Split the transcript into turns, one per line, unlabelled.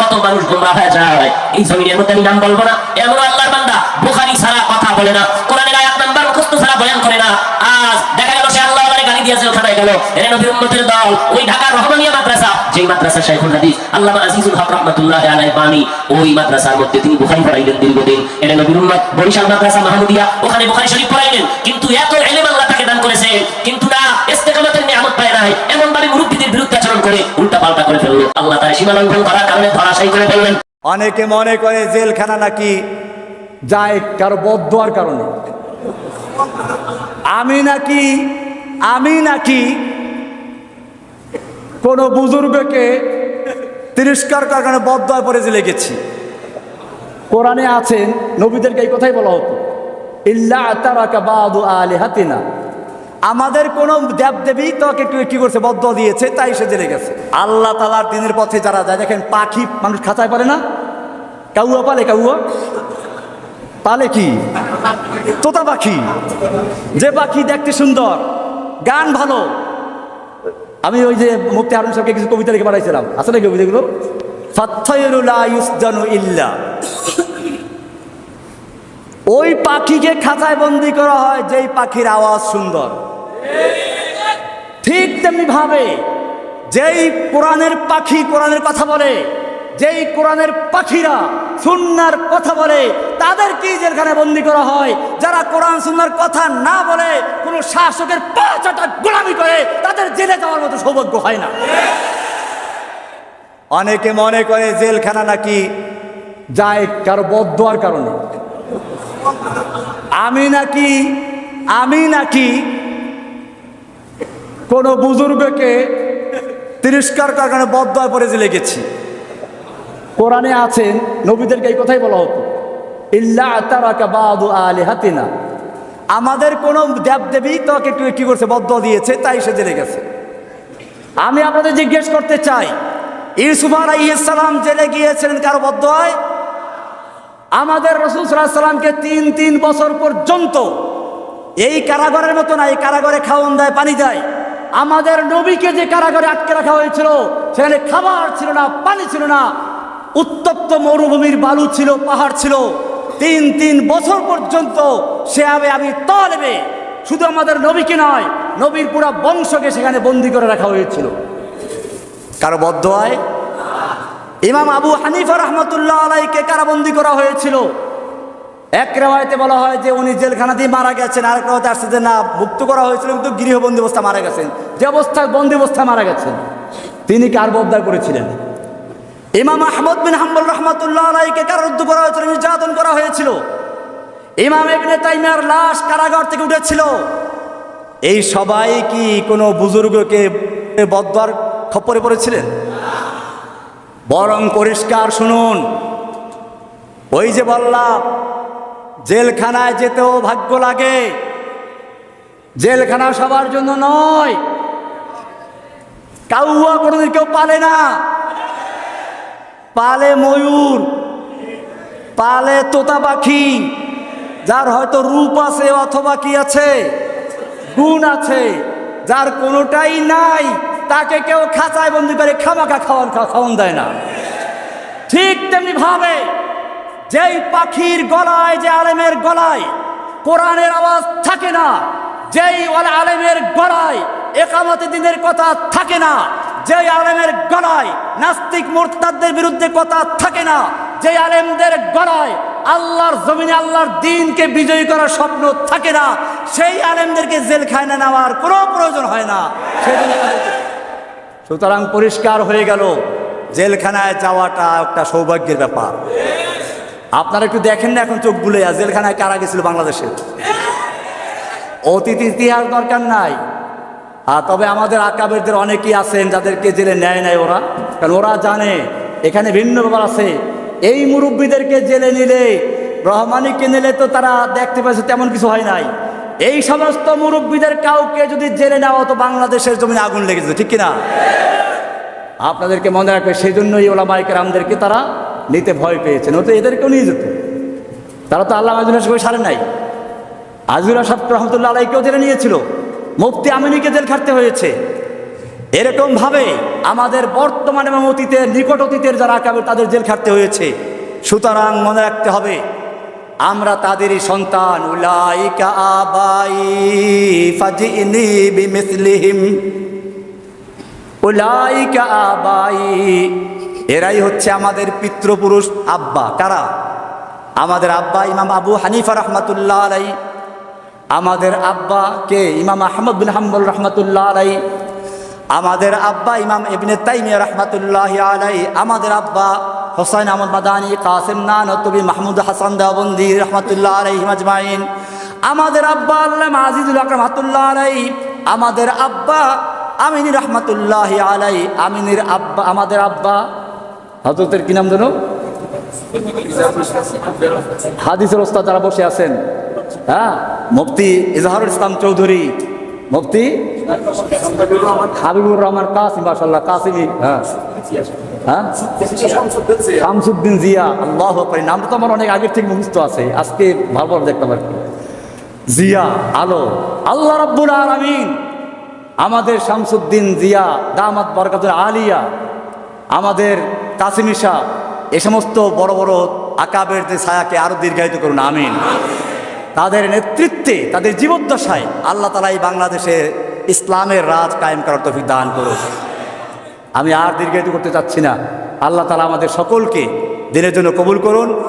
কত মানুষ গোমরা হয়ে যায়। এই জমিনের মধ্যে আমি নাম বলব না। এমন আল্লাহর বান্দা বুখারী ছাড়া কথা বলে না, কোরআনের আয়াত নাম্বার মুখস্থ ছাড়া বয়ান করে না। আজ দেখা গেল সে আল্লাহ গালি দিয়েছে, ওখানে গেল। এর নবীর উম্মতের দল, ওই ঢাকার রহমানিয়া মাদ্রাসা, যেই মাদ্রাসা শাইখুল হাদিস, আল্লামা আজিজুল হক রহমাতুল্লাহ আলাইহি বানি ওই মাদ্রাসার মধ্যে তিনি বুখারী পড়াইলেন দীর্ঘদিন। এর নবীর উম্মত, বরিশাল মাদ্রাসা মাহমুদিয়া, ওখানে বুখারী শরীফ পড়াইলেন। কিন্তু এত ইলম আল্লাহ তাকে দান করেছে, কিন্তু না, ইস্তেকামতের নিয়ামত পায় নাই। এমন ভাবে মুরব্বীদের বিরুদ্ধে আচরণ করে ফেলল আল্লাহ তার সীমা লঙ্ঘন করার কারণে ধরাশায়ী করে ফেললেন
অনেকে মনে করে জেলখানা নাকি যায় কারও বদোয়ার কারণে। আমি নাকি আমি নাকি কোনো বুজুর্গকে তিরস্কার করার কারণে পরে জেলে গেছি। কোরআনে আছেন নবীদেরকে এই কথাই বলা হতো, ইল্লা আতারাকা বাদু আলি হাতিনা আমাদের কোন দেব দেবী তোকে একটু কি করছে, বদ্ধ দিয়েছে, তাই সে জেলে গেছে। আল্লাহ তালার দিনের পথে যারা যায়, দেখেন পাখি মানুষ খাঁচায় পারে না? কাউয়া পালে কাউয়া পালে কি? তোতা পাখি। যে পাখি দেখতে সুন্দর, গান ভালো। আমি ওই যে মুক্তি হারুন সাহেবকে কিছু কবিতা লিখে পাঠাইছিলাম। আসলে কবিতাগুলো? ইল্লা। ওই পাখিকে খাঁচায় বন্দি করা হয়, যেই পাখির আওয়াজ সুন্দর। ঠিক তেমনি ভাবে যেই কোরআনের পাখি কোরআনের কথা বলে, যেই কোরআনের পাখিরা সুন্নার কথা বলে, তাদেরকেই জেলখানে বন্দি করা হয়, যারা কোরআন সুন্নার কথা না বলে, কোনো শাসকের পাঁচটা গোলামি করে, তাদের জেলে যাওয়ার মতো সৌভাগ্য হয় না। অনেকে মনে করে জেলখানা নাকি যায় কারও বদোয়ার কারণে। আমি নাকি আমি নাকি কোনো বুজুর্গকে তিরস্কার কারণে বদয়া পরে জেলে গেছি। কোরআনে আছেন নবীদেরকে এই কথাই বলা হতো, ইল্লা আতারাকা বাদু আলি হাতিনা আমাদের কোনো দেব দেবী তোকে কি করছে, বদ্ধ দিয়েছে, তাই সে জেলে গেছে। আমি আপনাদের জিজ্ঞেস করতে চাই, ইউসুফ আলাইসালাম জেলে গিয়েছিলেন কারও বদ্ধয় আমাদের রসুল সাল্লাহ সাল্লামকে তিন তিন বছর পর্যন্ত এই কারাগারের মতো না এই কারাগারে খাওয়ান দেয়, পানি দেয়। আমাদের নবীকে যে কারাগারে আটকে রাখা হয়েছিল, সেখানে খাবার ছিল না, পানি ছিল না, উত্তপ্ত মরুভূমির বালু ছিল, পাহাড় ছিল। তিন তিন বছর পর্যন্ত সে আবে আমি তলবে, শুধু আমাদের নবীকে নয়, নবীর পুরা বংশকে সেখানে বন্দি করে রাখা হয়েছিল। কারও বদ্ধ হয় ইমাম আবু হানিফা রহমতুল্লাহ আলাইকে কারাবন্দি করা হয়েছিল। এক রেওয়ায়তে বলা হয় যে উনি জেলখানা দিয়ে মারা গেছেন, আরেক রেওয়াতে আসছে যে না, মুক্ত করা হয়েছিল কিন্তু গৃহবন্দী অবস্থা মারা গেছেন। যে অবস্থায় বন্দি অবস্থায় মারা গেছেন, তিনি কার বদ্দায় করেছিলেন। ইমাম আহমদ বিন হাম্বল রহমতুল্লাহ আলাইকে কারারুদ্ধ করা হয়েছিল, নির্যাতন করা হয়েছিল। ইমাম এবনে তাইমিয়ার লাশ কারাগার থেকে উঠেছিল। এই সবাই কি কোনো বুজুর্গকে বদ্দার খপ্পরে পড়েছিলেন? বরং পরিষ্কার শুনুন, ওই যে বললাম জেলখানায় যেতেও ভাগ্য লাগে। জেলখানা সবার জন্য নয়। কাউয়া কোনোদিন কেউ পালে না। পালে ময়ূর, পালে তোতা পাখি, যার হয়তো রূপ আছে অথবা কি আছে, গুণ আছে, যার কোনোটাই নাই, তাকে কেউ খাঁচায় বন্দি করে খামাখা খাওয়ান খাওয়ান দেয় না। ঠিক তেমনি ভাবে যেই পাখির গলায়, যে আলেমের গলায় কোরআনের আওয়াজ থাকে না, যেই আলেমের গলায় একামতে দিনের কথা থাকে না, যেই আলেমের গলায় নাস্তিক মোরতাদের বিরুদ্ধে কথা থাকে না যে আলেমদের গলায় আল্লাহর জমিনে আল্লাহর দিনকে বিজয়ী করার স্বপ্ন থাকে না, সেই আলেমদেরকে জেলখায় না নেওয়ার কোনো প্রয়োজন হয় না। সুতরাং পরিষ্কার হয়ে গেল, জেলখানায় যাওয়াটা একটা সৌভাগ্যের ব্যাপার। আপনারা একটু দেখেন না এখন চোখ বুলে জেলখানায় কারা গেছিল বাংলাদেশে? অতীত ইতিহাস দরকার নাই। আর তবে আমাদের আকাবেরদের অনেকেই আছেন যাদেরকে জেলে নেয় নেয় ওরা। কারণ ওরা জানে, এখানে ভিন্ন ব্যাপার আছে। এই মুরব্বীদেরকে জেলে নিলে, রহমানিকে নিলে তো তারা দেখতে পাচ্ছে তেমন কিছু হয় নাই। এই সমস্ত মুরব্বীদের কাউকে যদি জেলে নেওয়া তো বাংলাদেশের জমিনে আগুন লেগেছে ঠিক কিনা? আপনাদেরকে মনে রাখবে সেই জন্যই ওলা মাইকের আমদেরকে তারা নিতে ভয় পেয়েছেন ও তো এদেরকেও নিয়ে যেত। তারা তো আল্লাহ আজুল্লাহ সবাই সারে নাই। আজুল্লাহ সাহ রহমতুল্লাহ আলাইকেও জেলে নিয়েছিল। মুফতি আমিনীকে জেল খাটতে হয়েছে। এরকম ভাবে আমাদের বর্তমান এবং অতীতের, নিকট অতীতের যারা আকাবে তাদের জেল খাটতে হয়েছে। সুতরাং মনে রাখতে হবে, আমরা তাদেরই সন্তান। উলাইকা আবাই আবাই এরাই হচ্ছে আমাদের পিতৃপুরুষ আব্বা, কারা? আমাদের আব্বা ইমাম আবু হানিফা রহমাতুল্লাহ আলাই, আমাদের আব্বা কে? ইমাম আহমদ বিন হাম্বল রহমতুল্লাহ আলাই, আমাদের আব্বা ইমাম ইবনে তাইমিয়া রহমতুল্লাহ আলাই, আমাদের আব্বা হোসাইন আহমদ মাদানি, কাসিম নানতবি, মাহমুদ হাসান দেওবন্দি রহমতুল্লাহ আলাই মাজমাইন আমাদের আব্বা আল্লাহ আজিজুল আকরম রহমতুল্লাহ আলাই, আমাদের আব্বা আমিনী রহমতুল্লাহ আলাই, আমিনীর আব্বা, আমাদের আব্বা হজরতের কি নাম জানো হাদিসের ওস্তাদ যারা বসে আছেন হ্যাঁ? মুফতি ইজহারুল ইসলাম চৌধুরী, মুফতি হাবিবুর রহমান কাসিম মাশাল্লাহ কাসিমি হ্যাঁ? হ্যাঁ? শামসুদ্দিন জিয়া, আল্লাহ নামটা তো আমার অনেক আগের থেকে মুখস্থ আছে, আজকে ভালো ভালো দেখলাম আর জিয়া, আলো, আল্লাহ রব্বুল আলামিন আমাদের শামসুদ্দিন জিয়া, দামাত বরকাতুল আলিয়া, আমাদের কাসিমি শাহ, এ সমস্ত বড় বড় আকাবের যে ছায়াকে আরও দীর্ঘায়িত করুন, আমিন। তাদের নেতৃত্বে, তাদের জীবদ্দশায় আল্লাহ তালা এই বাংলাদেশে ইসলামের রাজ কায়েম করার তফিক দান করুন। আমি আর দীর্ঘায়িত করতে চাচ্ছি না। আল্লাহ তালা আমাদের সকলকে দিনের জন্য কবুল করুন।